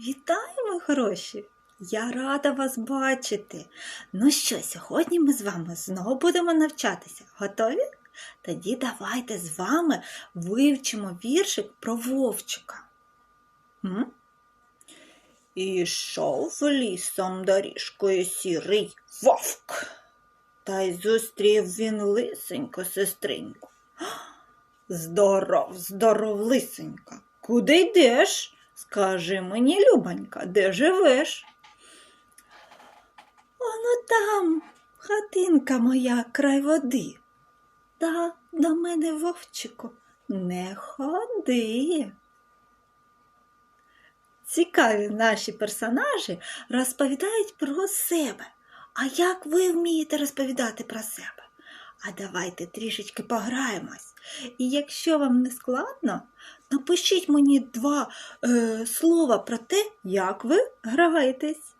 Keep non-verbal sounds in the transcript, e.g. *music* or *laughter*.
Вітаю, мої хороші! Я рада вас бачити. Ну що, сьогодні ми з вами знову будемо навчатися. Готові? Тоді давайте з вами вивчимо віршик про вовчика. М? Ішов лісом доріжкою сірий вовк. Та й зустрів він лисенько сестриньку. *gasps* Здоров, здоров, лисенька. Куди йдеш? Скажи мені, Любонька, де живеш? Воно там, хатинка моя край води. Та до мене, вовчику, не ходи. Цікаві наші персонажі розповідають про себе. А як ви вмієте розповідати про себе? А давайте трішечки пограємось. І якщо вам не складно, напишіть мені два е, слова про те, як ви граєтесь.